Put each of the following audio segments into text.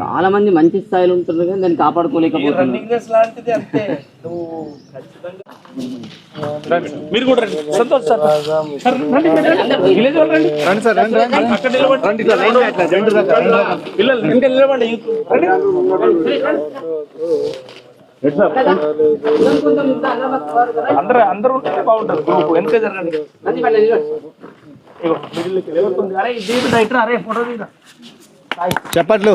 చాలా మంది మంచి స్థాయిలో ఉంటున్నారు కానీ దాన్ని కాపాడుకోలేకపోతున్నారు. అందరూ అందరూ ఉంటే గ్రూప్ వెనక జరగండి. చెప్పట్లు.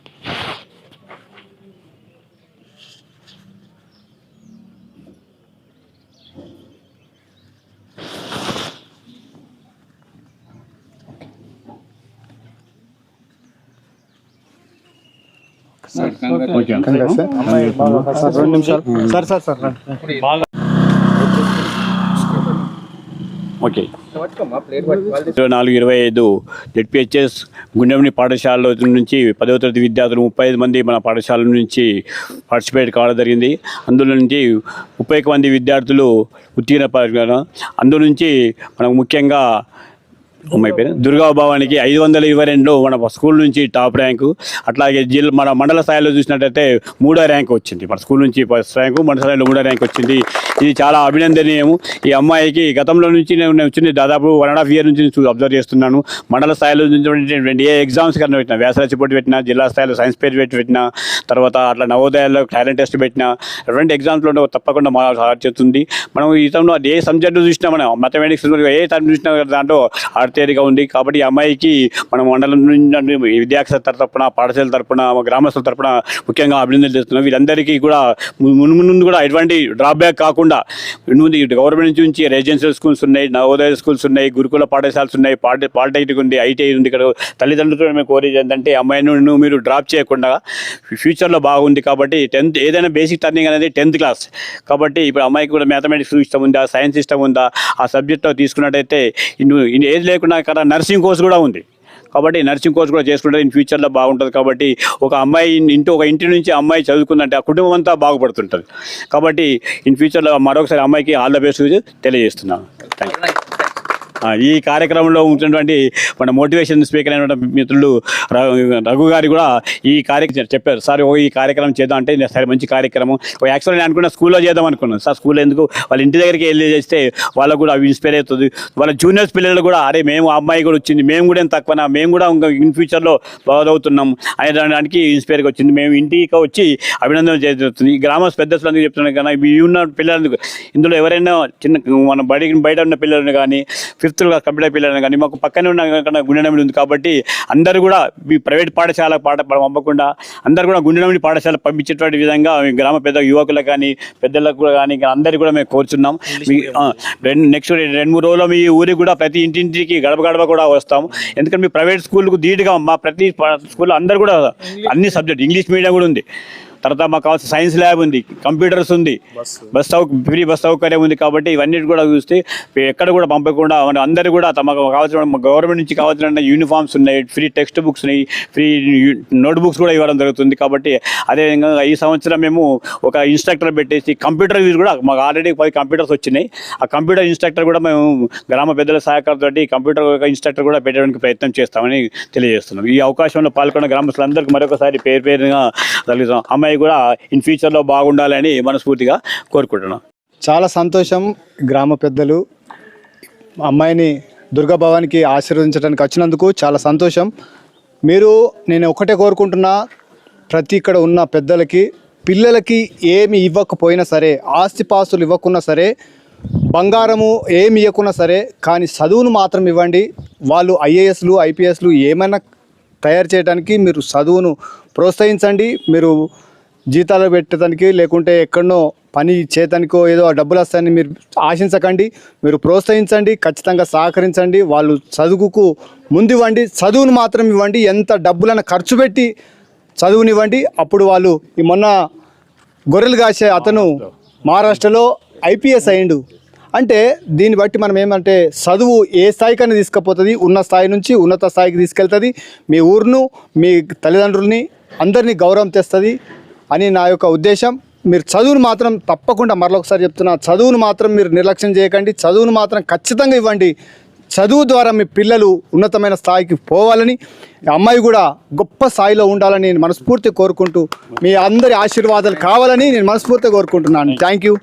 రెండు నిమిషాలు. సార్ సార్ సార్ రండి. ఓకే. ఇరవై నాలుగు ఇరవై ఐదు జెడ్పిహెచ్ఎస్ గుండెమని పాఠశాలలో నుంచి పదవ తరగతి విద్యార్థులు ముప్పై ఐదు మంది మన పాఠశాల నుంచి పార్టిసిపేట్ కావడం జరిగింది. అందులో నుంచి ముప్పై మంది విద్యార్థులు ఉత్తీర్ణ. అందులో నుంచి మనకు ముఖ్యంగా అమ్మాయి పేరు? దుర్గా భవానికి ఐదు వందల ఇరవై రెండు మన స్కూల్ నుంచి టాప్ ర్యాంకు. అట్లాగే జిల్లా మన మండల స్థాయిలో చూసినట్టయితే మూడో ర్యాంక్ వచ్చింది. మన స్కూల్ నుంచి ఫస్ట్ ర్యాంకు మండల స్థాయిలో మూడో ర్యాంక్ వచ్చింది. ఇది చాలా అభినందనీయము. ఈ అమ్మాయికి గతంలో నుంచి నేను వచ్చింది దాదాపు వన్ అండ్ హాఫ్ ఇయర్ నుంచి అబ్జర్వ్ చేస్తున్నాను. మండల స్థాయిలో నుంచి ఏ ఎగ్జామ్స్ కన్నా పెట్టినా వ్యాసరాచి పోటీ పెట్టినా జిల్లా స్థాయిలో సైన్స్ పేరు పెట్టి పెట్టినా తర్వాత అట్లా నవోదయాల్లో టాలెంట్ టెస్ట్ పెట్టినా రెండు ఎగ్జామ్స్లో తప్పకుండా మా చేస్తుంది మనం ఇతంలో ఏ సబ్జెక్టు చూసినా మనం మ్యాథమెటిక్స్ ఏ టైం చూసినా దాంట్లో ఆర్తేరిగా ఉంది కాబట్టి ఈ అమ్మాయికి మన మండలం నుండి విద్యాక్ష తరపున పాఠశాల తరపున గ్రామస్తుల తరపున ముఖ్యంగా అభినందనలు చేస్తున్నాం వీరందరికీ కూడా ము- ముందు కూడా ఎటువంటి డ్రాబ్యాక్ కాకుండా ముందు గవర్నమెంట్ నుంచి రెసిడెన్షియల్ స్కూల్స్ ఉన్నాయి నవోదయ స్కూల్స్ ఉన్నాయి గురుకుల పాఠశాలలు ఉన్నాయి పాలిటెక్నిక్ ఉంది ఐటీఐ ఉంది ఇక్కడ. తల్లిదండ్రులతో మేము కోరేది ఏంటంటే అమ్మాయిని నువ్వు మీరు డ్రాప్ చేయకుండా ఫ్యూచర్లో బాగుంది కాబట్టి టెన్త్ ఏదైనా బేసిక్ టర్నింగ్ అనేది టెన్త్ క్లాస్. కాబట్టి ఇప్పుడు అమ్మాయికి కూడా మ్యాథమెటిక్స్ ఇష్టం ఉందా సైన్స్ ఇష్టం ఉందా ఆ సబ్జెక్ట్లో తీసుకున్నట్టయితే ఏది లేకుండా కదా నర్సింగ్ కోర్స్ కూడా ఉంది. కాబట్టి నర్సింగ్ కోర్స్ కూడా చేసుకుంటే ఇన్ ఫ్యూచర్లో బాగుంటుంది. కాబట్టి ఒక అమ్మాయి ఇంటి ఒక ఇంటి నుంచి అమ్మాయి చదువుకుందంటే ఆ కుటుంబం అంతా బాగుపడుతుంటుంది. కాబట్టి ఇన్ ఫ్యూచర్లో మరొకసారి అమ్మాయికి ఆల్ ద బెస్ట్ తెలియజేస్తున్నాను. థ్యాంక్ యూ ఈ కార్యక్రమంలో ఉన్నటువంటి మన మోటివేషన్ స్పీకర్ అయినటువంటి మిత్రులు ర- రఘు గారు కూడా ఈ కార్యక్రమం చెప్పారు. సార్ ఓ ఈ కార్యక్రమం చేద్దాం అంటే సరే మంచి కార్యక్రమం. ఓ యాక్చువల్ నేను అనుకున్నా స్కూల్లో చేద్దాం అనుకున్నాను. సార్ స్కూల్ ఎందుకు? వాళ్ళ ఇంటి దగ్గరికి వెళ్ళి చేస్తే వాళ్ళకు కూడా అవి ఇన్స్పైర్ అవుతుంది. వాళ్ళ జూనియర్స్ పిల్లలు కూడా అరే మేము ఆ అమ్మాయి కూడా వచ్చింది. మేము కూడా ఏం తక్కువనా? మేము కూడా ఇంకా ఇన్ ఫ్యూచర్లో బాగుతున్నాం అనే దానికి ఇన్స్పైర్గా వచ్చింది. మేము ఇంటికి వచ్చి అభినందన చేస్తుంది ఈ గ్రామ పెద్దలందుకు చెప్తున్నాను కానీ మీ ఉన్న పిల్లలందుకు ఇందులో ఎవరైనా చిన్న మన బడి బయట ఉన్న పిల్లలను కానీ ఫిఫ్త్ కంప్యూటర్ పిల్లలను కానీ మాకు పక్కనే ఉన్న గుండెనమిడి ఉంది కాబట్టి అందరూ కూడా ఈ ప్రైవేట్ పాఠశాల పాఠ పంపకుండా అందరూ కూడా గుండెనమిడి పాఠశాల పంపించేటువంటి విధంగా గ్రామ పెద్ద యువకులకు కానీ పెద్దలకు కూడా కానీ అందరికీ కూడా మేము కోరుచున్నాం. మీ నెక్స్ట్ రెండు మూడు రోజుల్లో మీ ఊరికి కూడా ప్రతి ఇంటింటికి గడప గడప కూడా వస్తాం ఎందుకంటే మీ ప్రైవేట్ స్కూల్కు ధీటుగా మా ప్రతి స్కూల్లో అందరూ కూడా అన్ని సబ్జెక్ట్ ఇంగ్లీష్ మీడియం కూడా ఉంది. తర్వాత మాకు కావాల్సిన సైన్స్ ల్యాబ్ ఉంది కంప్యూటర్స్ ఉంది బస్. సౌ ఫ్రీ బస్ సౌకర్యం ఉంది కాబట్టి ఇవన్నీ కూడా చూస్తే ఎక్కడ కూడా పంపకుండా మన అందరూ కూడా తమకు కావాల్సిన గవర్నమెంట్ నుంచి కావాల్సిన యూనిఫామ్స్ ఉన్నాయి ఫ్రీ టెక్స్ట్ బుక్స్ ఉన్నాయి ఫ్రీ నోట్ బుక్స్ కూడా ఇవ్వడం జరుగుతుంది కాబట్టి అదేవిధంగా ఈ సంవత్సరం మేము ఒక ఇన్స్ట్రక్టర్ పెట్టేసి కంప్యూటర్ కూడా మాకు ఆల్రెడీ పది కంప్యూటర్స్ వచ్చినాయి. ఆ కంప్యూటర్ ఇన్స్ట్రక్టర్ కూడా మేము గ్రామ పెద్దల సహకారంతో కంప్యూటర్ ఇన్స్ట్రక్టర్ కూడా పెట్టడానికి ప్రయత్నం చేస్తామని తెలియజేస్తున్నాం. ఈ అవకాశంలో పాల్గొన్న గ్రామస్తులందరికీ మరొకసారి పేరు పేరుగా తగ్గుతాం అమ్మాయి కూడా ఇన్ ఫ్యూచర్లో బాగుండాలని మనస్ఫూర్తిగా కోరుకుంటున్నాం. చాలా సంతోషం గ్రామ పెద్దలు అమ్మాయిని దుర్గాభవానికి ఆశీర్వదించడానికి వచ్చినందుకు చాలా సంతోషం. మీరు నేను ఒకటే కోరుకుంటున్నా ప్రతి ఇక్కడ ఉన్న పెద్దలకి పిల్లలకి ఏమి ఇవ్వకపోయినా సరే ఆస్తిపాస్తులు ఇవ్వకున్నా సరే బంగారము ఏమి ఇవ్వకున్నా సరే కానీ చదువును మాత్రం ఇవ్వండి. వాళ్ళు ఐఏఎస్లు ఐపీఎస్లు ఏమైనా తయారు చేయడానికి మీరు చదువును ప్రోత్సహించండి. మీరు జీతాలు పెట్టడానికి లేకుంటే ఎక్కడనో పని చేయటానికో ఏదో డబ్బులు వస్తాయని మీరు ఆశించకండి. మీరు ప్రోత్సహించండి ఖచ్చితంగా సహకరించండి. వాళ్ళు చదువుకు ముందు ఇవ్వండి చదువును మాత్రం ఇవ్వండి. ఎంత డబ్బులను ఖర్చు పెట్టి చదువునివ్వండి అప్పుడు వాళ్ళు ఈ మొన్న గొర్రెలు కాసే అతను మహారాష్ట్రలో ఐపీఎస్ అయిండు అంటే దీన్ని బట్టి మనం ఏమంటే చదువు ఏ స్థాయికైనా తీసుకుపోతుంది ఉన్న స్థాయి నుంచి ఉన్నత స్థాయికి తీసుకెళ్తుంది. మీ ఊరును మీ తల్లిదండ్రుల్ని అందరినీ గౌరవం తెస్తుంది. అని నా యొక్క ఉద్దేశం. మీరు చదువును మాత్రం తప్పకుండా మరొకసారి చెప్తున్నా చదువును మాత్రం మీరు నిర్లక్ష్యం చేయకండి చదువును మాత్రం ఖచ్చితంగా ఇవ్వండి. చదువు ద్వారా మీ పిల్లలు ఉన్నతమైన స్థాయికి పోవాలని అమ్మాయి కూడా గొప్ప స్థాయిలో ఉండాలని నేను మనస్ఫూర్తిగా కోరుకుంటూ మీ అందరి ఆశీర్వాదాలు కావాలని నేను మనస్ఫూర్తిగా కోరుకుంటున్నాను. Thank you